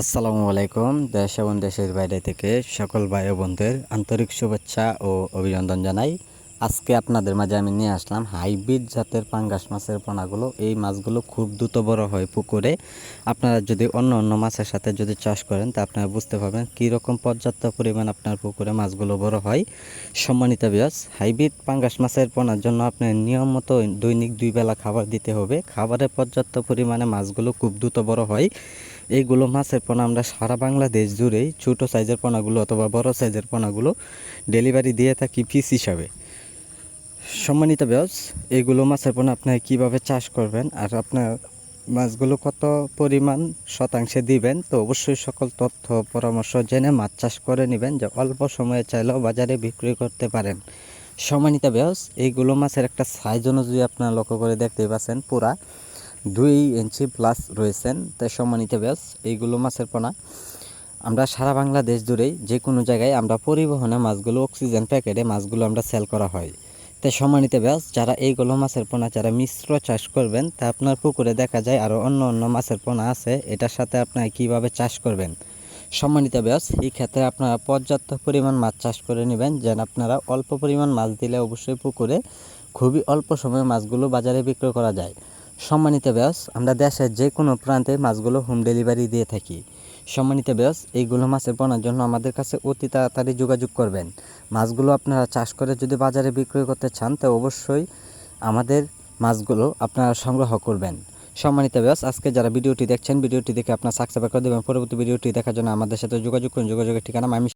আসসালামু আলাইকুম, দেশ এবং দেশের বাইরে থেকে সকল ভাই বোনদের আন্তরিক শুভেচ্ছা ও অভিনন্দন জানাই। আজকে আপনাদের মাঝে আমি নিয়ে আসলাম হাইব্রিড জাতের পাঙ্গাস মাছের পোনাগুলো। এই মাছগুলো খুব দ্রুত বড় হয় পুকুরে। আপনারা যদি অন্য অন্য মাছের সাথে যদি চাষ করেন, তা আপনারা বুঝতে পারবেন কীরকম পর্যাপ্ত পরিমাণ আপনার পুকুরে মাছগুলো বড় হয়। সম্মানিত বিয়াস হাইব্রিড পাঙ্গাস মাছের পোনার জন্য আপনার নিয়ম মতো দৈনিক দুই বেলা খাবার দিতে হবে। খাবারের পর্যাপ্ত পরিমাণে মাছগুলো খুব দ্রুত বড় হয়। এইগুলো মাছের পোনা আমরা সারা বাংলাদেশ জুড়েই ছোটো সাইজের পোনাগুলো অথবা বড় সাইজের পোনাগুলো ডেলিভারি দিয়ে থাকি পিস হিসাবে। সম্মানিত ব্যাস এইগুলো মাছের পোনা আপনার কীভাবে চাষ করবেন আর আপনার মাছগুলো কত পরিমাণ শতাংশে দিবেন, তো অবশ্যই সকল তথ্য, পরামর্শ জেনে মাছ চাষ করে নেবেন, যে অল্প সময়ে চাইলেও বাজারে বিক্রি করতে পারেন। সম্মানিত ব্যাস এইগুলো মাছের একটা সাইজ অনুযায়ী আপনারা লক্ষ্য করে দেখতেই পাচ্ছেন, পুরা দুই ইঞ্চি প্লাস রয়েছেন। তাই সম্মানিত ব্যাস এইগুলো মাছের পোনা আমরা সারা বাংলাদেশ জুড়েই যে কোনো জায়গায় আমরা পরিবহনে মাছগুলো অক্সিজেন প্যাকেটে মাছগুলো আমরা সেল করা হয়। তাই সম্মানিত ব্যাস, যারা এইগুলো মাছের পোনা, যারা মিশ্র চাষ করবেন, তা আপনার পুকুরে দেখা যায় আরও অন্য অন্য মাছের পোনা আছে, এটার সাথে আপনারা কীভাবে চাষ করবেন? সম্মানিত ব্যাস, এই ক্ষেত্রে আপনারা পর্যাপ্ত পরিমাণ মাছ চাষ করে নেবেন, যেন আপনারা অল্প পরিমাণ মাছ দিলে অবশ্যই পুকুরে খুবই অল্প সময়ে মাছগুলো বাজারে বিক্রয় করা যায়। সম্মানিত ব্যাস, আমরা দেশের যে কোনো প্রান্তে মাছগুলো হোম ডেলিভারি দিয়ে থাকি। সম্মানিত ব্যাস এইগুলো মাছের পোনার জন্য আমাদের কাছে অতি তাড়াতাড়ি যোগাযোগ করবেন। মাছগুলো আপনারা চাষ করে যদি বাজারে বিক্রয় করতে চান, তো অবশ্যই আমাদের মাছগুলো আপনারা সংগ্রহ করবেন। সম্মানিত ব্যাস আজকে যারা ভিডিওটি দেখছেন, ভিডিওটি দেখে আপনার সাবস্ক্রাইব করে দেবেন। পরবর্তী ভিডিওটি দেখার জন্য আমাদের সাথে যোগাযোগ করুন। যোগাযোগের ঠিকানা আমি